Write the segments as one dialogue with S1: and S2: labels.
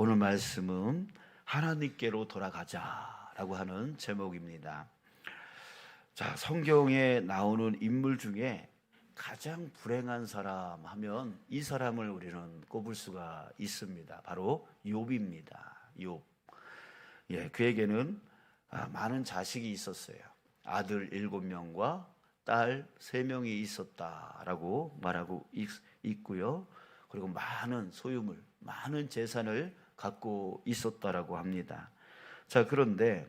S1: 오늘 말씀은 하나님께로 돌아가자라고 하는 제목입니다. 자, 성경에 나오는 인물 중에 가장 불행한 사람 하면 이 사람을 우리는 꼽을 수가 있습니다. 바로 욥입니다. 욥. 예, 그에게는 아, 많은 자식이 있었어요. 아들 일곱 명과 딸세 명이 있었다라고 말하고 있, 있고요. 그리고 많은 소유물, 많은 재산을 갖고 있었다라고 합니다. 자, 그런데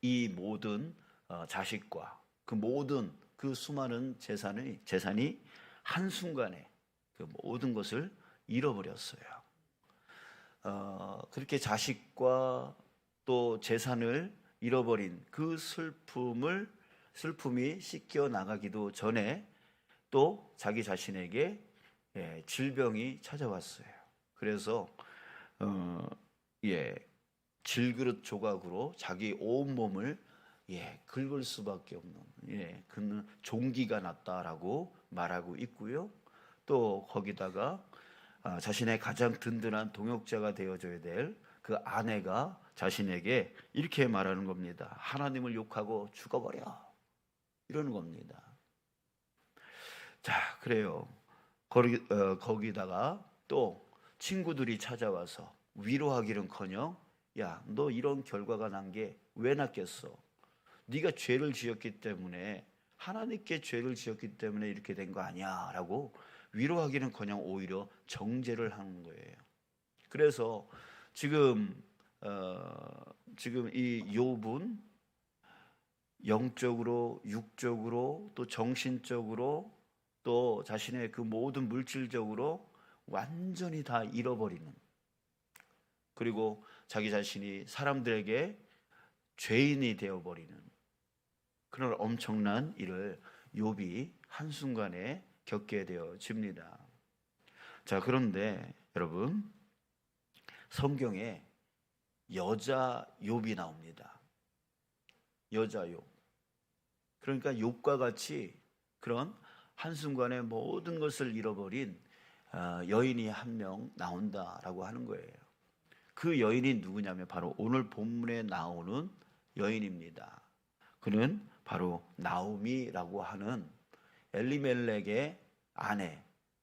S1: 이 모든 어, 자식과 그 모든 그 수많은 재산이 재산이 한 순간에 그 모든 것을 잃어버렸어요. 어, 그렇게 자식과 또 재산을 잃어버린 그 슬픔을 슬픔이 씻겨 나가기도 전에 또 자기 자신에게 예, 질병이 찾아왔어요. 그래서 어, 예, 질그릇 조각으로 자기 온 몸을 예, 긁을 수밖에 없는 예, 그는 종기가 났다라고 말하고 있고요. 또 거기다가 아, 자신의 가장 든든한 동역자가 되어줘야 될 그 아내가 자신에게 이렇게 말하는 겁니다. 하나님을 욕하고 죽어버려. 이러는 겁니다. 자, 그래요. 거기, 어, 거기다가 또 친구들이 찾아와서 위로하기는커녕 야, 너 이런 결과가 난 게 왜 났겠어? 네가 죄를 지었기 때문에 하나님께 죄를 지었기 때문에 이렇게 된 거 아니야라고 위로하기는커녕 오히려 정죄를 하는 거예요. 그래서 지금 어, 지금 이 욥은 영적으로 육적으로 또 정신적으로 또 자신의 그 모든 물질적으로 완전히 다 잃어버리는 그리고 자기 자신이 사람들에게 죄인이 되어버리는 그런 엄청난 일을 욥이 한순간에 겪게 되어집니다. 자, 그런데 여러분 성경에 여자 욥이 나옵니다. 여자 욥. 그러니까 욥과 같이 그런 한순간에 모든 것을 잃어버린 어, 여인이 한 명 나온다라고 하는 거예요. 그 여인이 누구냐면 바로 오늘 본문에 나오는 여인입니다. 그는 바로 나오미라고 하는 엘리멜렉의 아내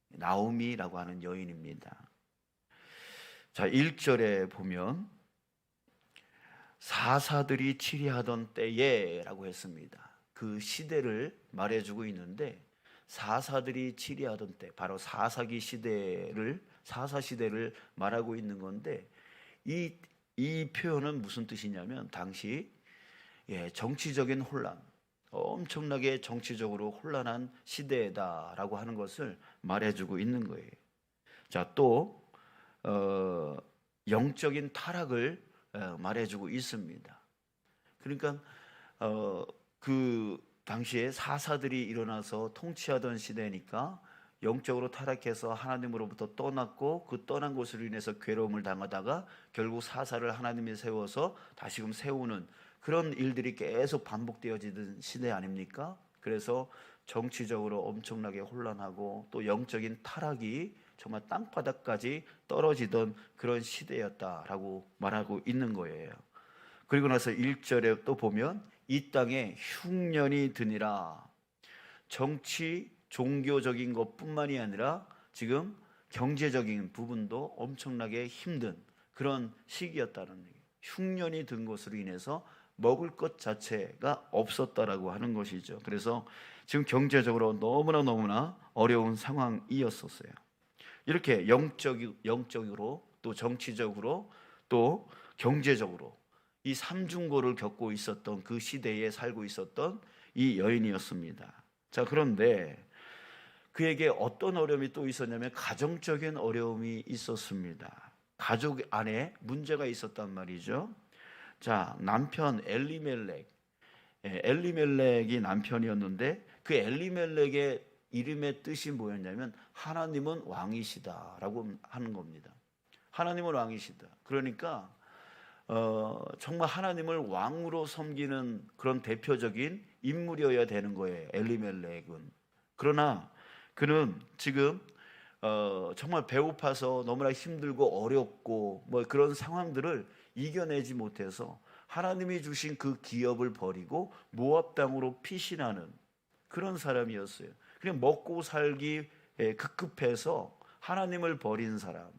S1: 나오미라고 하는 여인입니다. 자, 1절에 보면 사사들이 치리하던 때에라고 했습니다. 그 시대를 말해주고 있는데 사사들이 치리하던 때 바로 사사기 시대를 사사 시대를 말하고 있는 건데 이, 이 표현은 무슨 뜻이냐면 당시 예, 정치적인 혼란 엄청나게 정치적으로 혼란한 시대다라고 하는 것을 말해주고 있는 거예요. 자, 또 어, 영적인 타락을 어, 말해주고 있습니다. 그러니까 어, 그 당시에 사사들이 일어나서 통치하던 시대니까 영적으로 타락해서 하나님으로부터 떠났고 그 떠난 것으로 인해서 괴로움을 당하다가 결국 사사를 하나님이 세워서 다시금 세우는 그런 일들이 계속 반복되어지던 시대 아닙니까? 그래서 정치적으로 엄청나게 혼란하고 또 영적인 타락이 정말 땅바닥까지 떨어지던 그런 시대였다라고 말하고 있는 거예요. 그리고 나서 1절에 또 보면 이 땅에 흉년이 드니라. 정치, 종교적인 것뿐만이 아니라 지금 경제적인 부분도 엄청나게 힘든 그런 시기였다는 얘기예요. 흉년이 든 것으로 인해서 먹을 것 자체가 없었다라고 하는 것이죠. 그래서 지금 경제적으로 너무나 너무나 어려운 상황이었었어요. 이렇게 영적 영적으로 또 정치적으로 또 경제적으로 이 삼중고를 겪고 있었던 그 시대에 살고 있었던 이 여인이었습니다. 자, 그런데 그에게 어떤 어려움이 또 있었냐면 가정적인 어려움이 있었습니다. 가족 안에 문제가 있었단 말이죠. 자, 남편 엘리멜렉. 예, 엘리멜렉이 남편이었는데 그 엘리멜렉의 이름의 뜻이 뭐였냐면 하나님은 왕이시다라고 하는 겁니다. 하나님은 왕이시다. 그러니까 어, 정말 하나님을 왕으로 섬기는 그런 대표적인 인물이어야 되는 거예요. 엘리멜렉은. 그러나 그는 지금 어, 정말 배고파서 너무나 힘들고 어렵고 뭐 그런 상황들을 이겨내지 못해서 하나님이 주신 그 기업을 버리고 모압 땅으로 피신하는 그런 사람이었어요. 그냥 먹고 살기 에 급급해서 하나님을 버린 사람.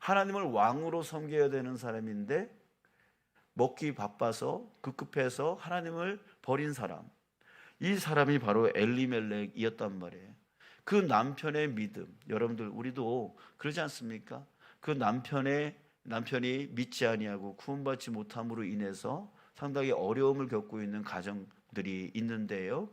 S1: 하나님을 왕으로 섬겨야 되는 사람인데 먹기 바빠서 급급해서 하나님을 버린 사람. 이 사람이 바로 엘리멜렉이었단 말이에요. 그 남편의 믿음. 여러분들 우리도 그러지 않습니까? 그 남편의 남편이 믿지 아니하고 구원받지 못함으로 인해서 상당히 어려움을 겪고 있는 가정들이 있는데요.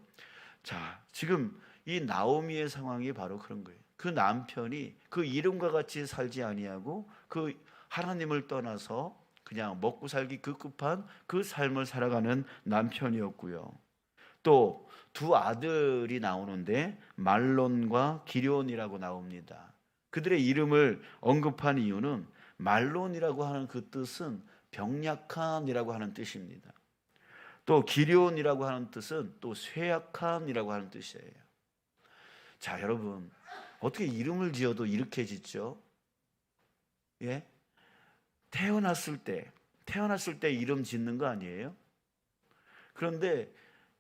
S1: 자, 지금 이 나오미의 상황이 바로 그런 거예요. 그 남편이 그 이름과 같이 살지 아니하고 그 하나님을 떠나서 그냥 먹고 살기 급급한 그 삶을 살아가는 남편이었고요. 또 두 아들이 나오는데 말론과 기료온이라고 나옵니다. 그들의 이름을 언급한 이유는 말론이라고 하는 그 뜻은 병약함이라고 하는 뜻입니다. 또 기료온이라고 하는 뜻은 또 쇠약함이라고 하는 뜻이에요. 자, 여러분 어떻게 이름을 지어도 이렇게 짓죠? 예? 태어났을 때 태어났을 때 이름 짓는 거 아니에요? 그런데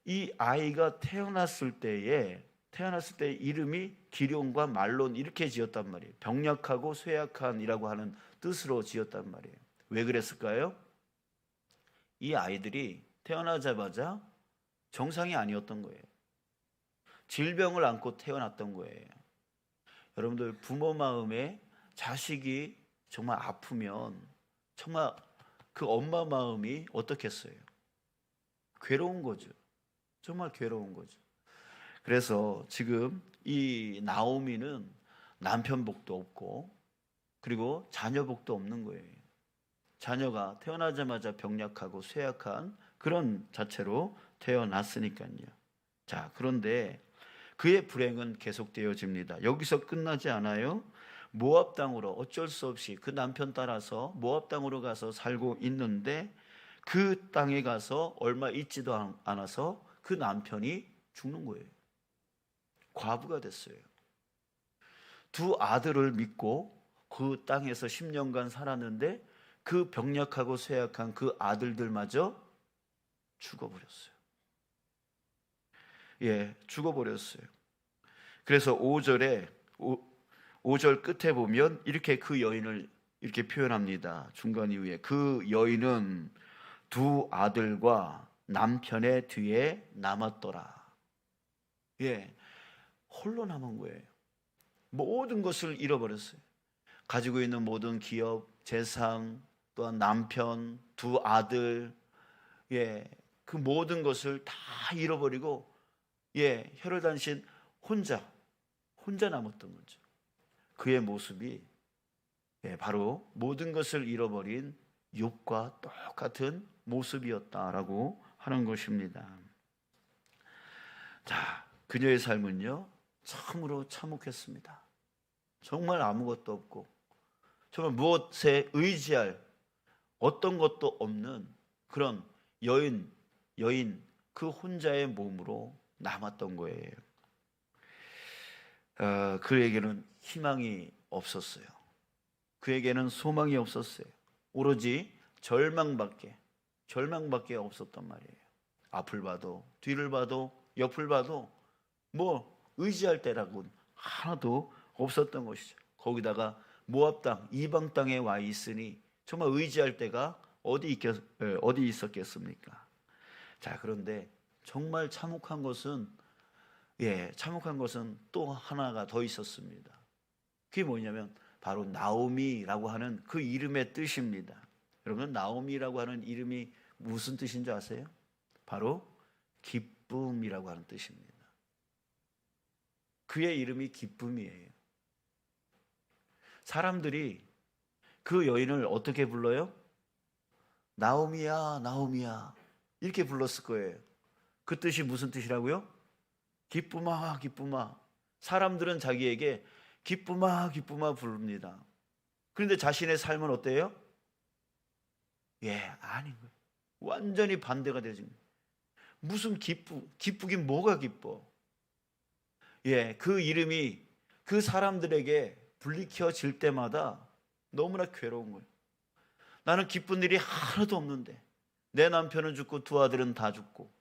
S1: 이 아이가 태어났을 때에 태어났을 때 이름이 기룡과 말론 이렇게 지었단 말이에요. 병약하고 쇠약한이라고 하는 뜻으로 지었단 말이에요. 왜 그랬을까요? 이 아이들이 태어나자마자 정상이 아니었던 거예요. 질병을 안고 태어났던 거예요. 여러분들 부모 마음에 자식이 정말 아프면 정말 그 엄마 마음이 어떻겠어요? 괴로운 거죠. 정말 괴로운 거죠. 그래서 지금 이 나오미는 남편 복도 없고 그리고 자녀 복도 없는 거예요. 자녀가 태어나자마자 병약하고 쇠약한 그런 자체로 태어났으니까요. 자, 그런데 그의 불행은 계속되어집니다. 여기서 끝나지 않아요. 모압 땅으로 어쩔 수 없이 그 남편 따라서 모압 땅으로 가서 살고 있는데 그 땅에 가서 얼마 있지도 않아서 그 남편이 죽는 거예요. 과부가 됐어요. 두 아들을 믿고 그 땅에서 10년간 살았는데 그 병약하고 쇠약한 그 아들들마저 죽어버렸어요. 예, 죽어버렸어요. 그래서 5절에 5, 절 끝에 보면 이렇게 그 여인을 이렇게 표현합니다. 중간 이후에 그 여인은 두 아들과 남편의 뒤에 남았더라. 예, 홀로 남은 거예요. 모든 것을 잃어버렸어요. 가지고 있는 모든 기업, 재산, 또한 남편, 두 아들, 예, 그 모든 것을 다 잃어버리고, 예, 혈혈단신 혼자, 혼자 남았던 거죠. 그의 모습이 예, 바로 모든 것을 잃어버린 욥과 똑같은 모습이었다라고 하는 것입니다. 자, 그녀의 삶은요, 참으로 참혹했습니다. 정말 아무것도 없고, 정말 무엇에 의지할 어떤 것도 없는 그런 여인, 여인, 그 혼자의 몸으로 남았던 거예요. 어, 그에게는 희망이 없었어요. 그에게는 소망이 없었어요. 오로지 절망밖에, 절망밖에 없었단 말이에요. 앞을 봐도, 뒤를 봐도, 옆을 봐도, 뭐, 의지할 때라고는 하나도 없었던 것이죠. 거기다가 모압 땅, 이방 땅에 와 있으니 정말 의지할 때가 어디 있겠, 어디 있었겠습니까? 자, 그런데 정말 참혹한 것은 예, 참혹한 것은 또 하나가 더 있었습니다. 그게 뭐냐면 바로 나오미라고 하는 그 이름의 뜻입니다. 여러분 나오미라고 하는 이름이 무슨 뜻인 줄 아세요? 바로 기쁨이라고 하는 뜻입니다. 그의 이름이 기쁨이에요. 사람들이 그 여인을 어떻게 불러요? 나오미야, 나오미야. 이렇게 불렀을 거예요. 그 뜻이 무슨 뜻이라고요? 기쁨아, 기쁨아. 사람들은 자기에게 기쁨아, 기쁨아 부릅니다. 그런데 자신의 삶은 어때요? 예, 아닌 거예요. 완전히 반대가 되어집니다. 무슨 기쁘, 기쁘긴 뭐가 기뻐? 예, 그 이름이 그 사람들에게 불이 켜질 때마다 너무나 괴로운 거예요. 나는 기쁜 일이 하나도 없는데 내 남편은 죽고 두 아들은 다 죽고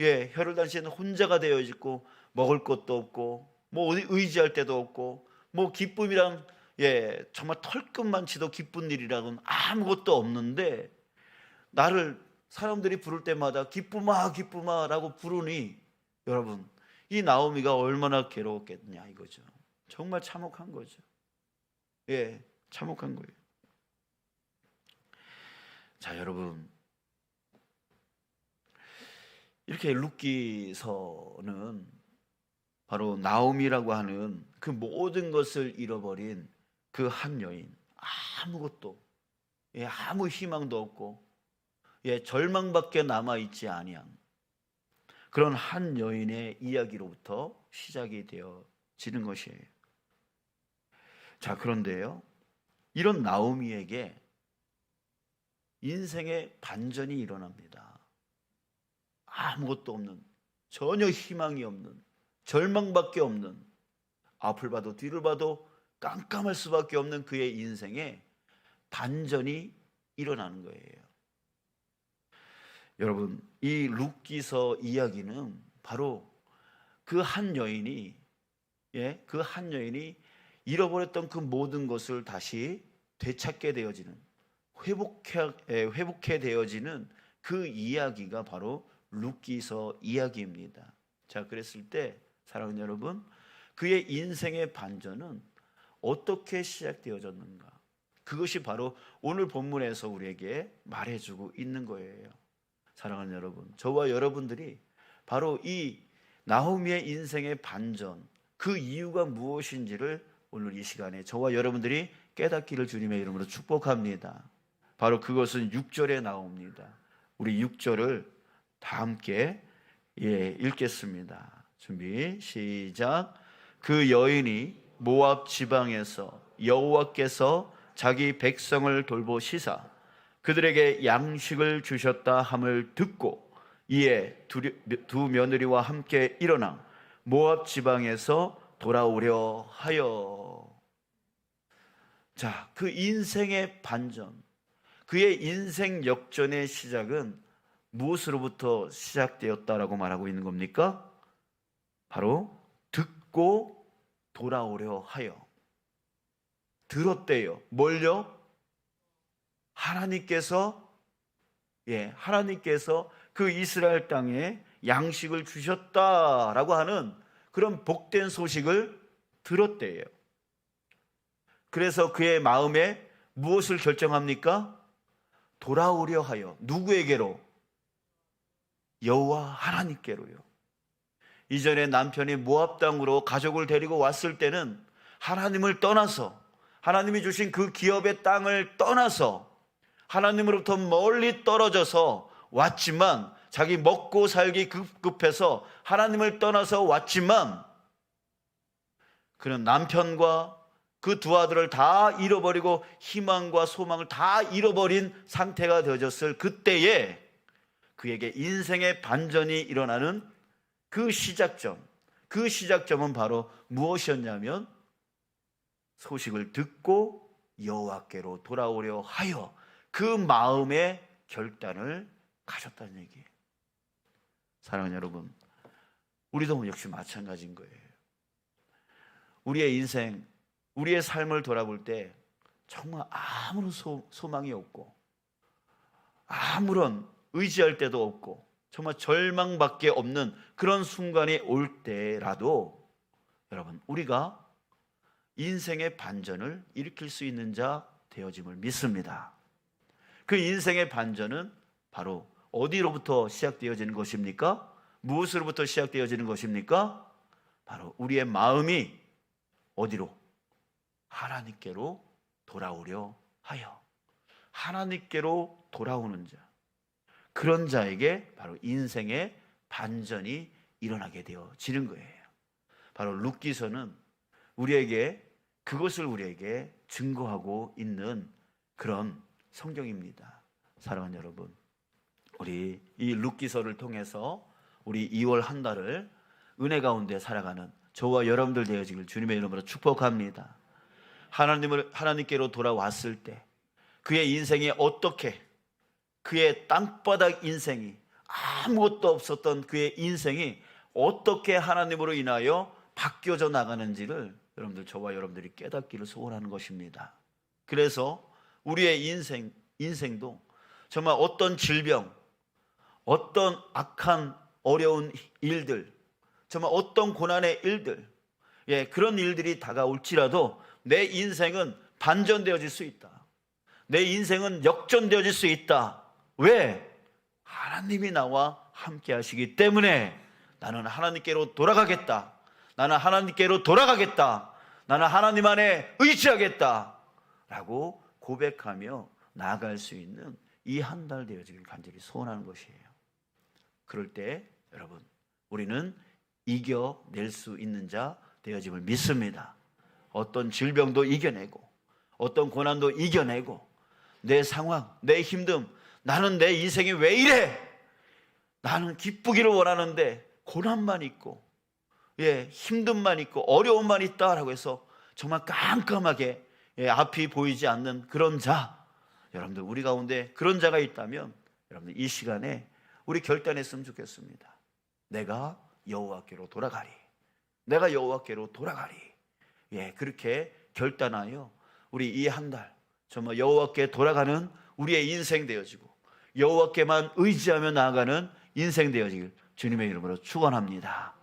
S1: 예 혈혈단시에는 혼자가 되어 있고 먹을 것도 없고 뭐 어디 의지할 데도 없고 뭐 기쁨이란 예 정말 털끝만치도 기쁜 일이라고는 아무것도 없는데 나를 사람들이 부를 때마다 기쁨아 기쁨아라고 부르니 여러분 이 나오미가 얼마나 괴로웠겠냐 이거죠. 정말 참혹한 거죠. 예, 참혹한 거예요. 자, 여러분. 이렇게 룻기서는 바로 나오미라고 하는 그 모든 것을 잃어버린 그 한 여인 아무것도 예, 아무 희망도 없고 예, 절망밖에 남아 있지 아니한 그런 한 여인의 이야기로부터 시작이 되어지는 것이에요. 자, 그런데요. 이런 나오미에게 인생의 반전이 일어납니다. 아무것도 없는, 전혀 희망이 없는, 절망밖에 없는, 앞을 봐도 뒤를 봐도 깜깜할 수밖에 없는 그의 인생에 반전이 일어나는 거예요. 여러분, 이 룻기서 이야기는 바로 그 한 여인이 예, 그 한 여인이 잃어버렸던 그 모든 것을 다시 되찾게 되어지는 회복해 예, 회복해 되어지는 그 이야기가 바로 룻기서 이야기입니다. 자, 그랬을 때 사랑하는 여러분, 그의 인생의 반전은 어떻게 시작되어졌는가? 그것이 바로 오늘 본문에서 우리에게 말해주고 있는 거예요. 사랑하는 여러분, 저와 여러분들이 바로 이 나호미의 인생의 반전, 그 이유가 무엇인지를 오늘 이 시간에 저와 여러분들이 깨닫기를 주님의 이름으로 축복합니다. 바로 그것은 6절에 나옵니다. 우리 6절을 다 함께 예, 읽겠습니다. 준비 시작. 그 여인이 모압 지방에서 여호와께서 자기 백성을 돌보시사 그들에게 양식을 주셨다 함을 듣고 이에 두, 두 며느리와 함께 일어나 모압 지방에서 돌아오려 하여 자, 그 인생의 반전, 그의 인생 역전의 시작은 무엇으로부터 시작되었다라고 말하고 있는 겁니까? 바로 듣고 돌아오려 하여 들었대요. 뭘요? 하나님께서 예, 하나님께서 그 이스라엘 땅에 양식을 주셨다라고 하는 그런 복된 소식을 들었대요. 그래서 그의 마음에 무엇을 결정합니까? 돌아오려 하여 누구에게로? 여호와 하나님께로요. 이전에 남편이 모압 땅으로 가족을 데리고 왔을 때는 하나님을 떠나서 하나님이 주신 그 기업의 땅을 떠나서 하나님으로부터 멀리 떨어져서 왔지만 자기 먹고 살기 급급해서 하나님을 떠나서 왔지만 그는 남편과 그 두 아들을 다 잃어버리고 희망과 소망을 다 잃어버린 상태가 되어졌을 그때에 그에게 인생의 반전이 일어나는 그 시작점, 그 시작점은 바로 무엇이었냐면 소식을 듣고 여호와께로 돌아오려 하여 그 마음의 결단을 가졌다는 얘기예요. 사랑하는 여러분, 우리도 역시 마찬가지인 거예요. 우리의 인생, 우리의 삶을 돌아볼 때 정말 아무런 소, 소망이 없고 아무런 의지할 데도 없고 정말 절망밖에 없는 그런 순간이 올 때라도 여러분 우리가 인생의 반전을 일으킬 수 있는 자 되어짐을 믿습니다. 그 인생의 반전은 바로 어디로부터 시작되어지는 것입니까? 무엇으로부터 시작되어지는 것입니까? 바로 우리의 마음이 어디로? 하나님께로 돌아오려 하여. 하나님께로 돌아오는 자. 그런 자에게 바로 인생의 반전이 일어나게 되어지는 거예요. 바로 룻기서는 우리에게 그것을 우리에게 증거하고 있는 그런 성경입니다. 사랑하는 여러분, 우리 이 룻기서를 통해서 우리 2월 한 달을 은혜 가운데 살아가는 저와 여러분들 되어지길 주님의 이름으로 축복합니다. 하나님을 하나님께로 돌아왔을 때 그의 인생이 어떻게 그의 땅바닥 인생이 아무것도 없었던 그의 인생이 어떻게 하나님으로 인하여 바뀌어져 나가는지를 여러분들 저와 여러분들이 깨닫기를 소원하는 것입니다. 그래서 우리의 인생 인생도 정말 어떤 질병, 어떤 악한 어려운 일들, 정말 어떤 고난의 일들, 예, 그런 일들이 다가올지라도 내 인생은 반전되어질 수 있다. 내 인생은 역전되어질 수 있다. 왜? 하나님이 나와 함께 하시기 때문에 나는 하나님께로 돌아가겠다. 나는 하나님께로 돌아가겠다. 나는 하나님 안에 의지하겠다. 라고 고백하며 나아갈 수 있는 이 한 달 되어지길 간절히 소원하는 것이에요. 그럴 때 여러분 우리는 이겨낼 수 있는 자 되어짐을 믿습니다. 어떤 질병도 이겨내고 어떤 고난도 이겨내고 내 상황, 내 힘듦, 나는 내 인생이 왜 이래? 나는 기쁘기를 원하는데 고난만 있고 예, 힘듦만 있고 어려움만 있다라고 해서 정말 깜깜하게 예, 앞이 보이지 않는 그런 자 여러분들 우리 가운데 그런 자가 있다면 여러분들 이 시간에 우리 결단했으면 좋겠습니다. 내가 여호와께로 돌아가리. 내가 여호와께로 돌아가리. 예, 그렇게 결단하여 우리 이 한 달 정말 여호와께 돌아가는 우리의 인생 되어지고 여호와께만 의지하며 나아가는 인생 되어지길 주님의 이름으로 축원합니다.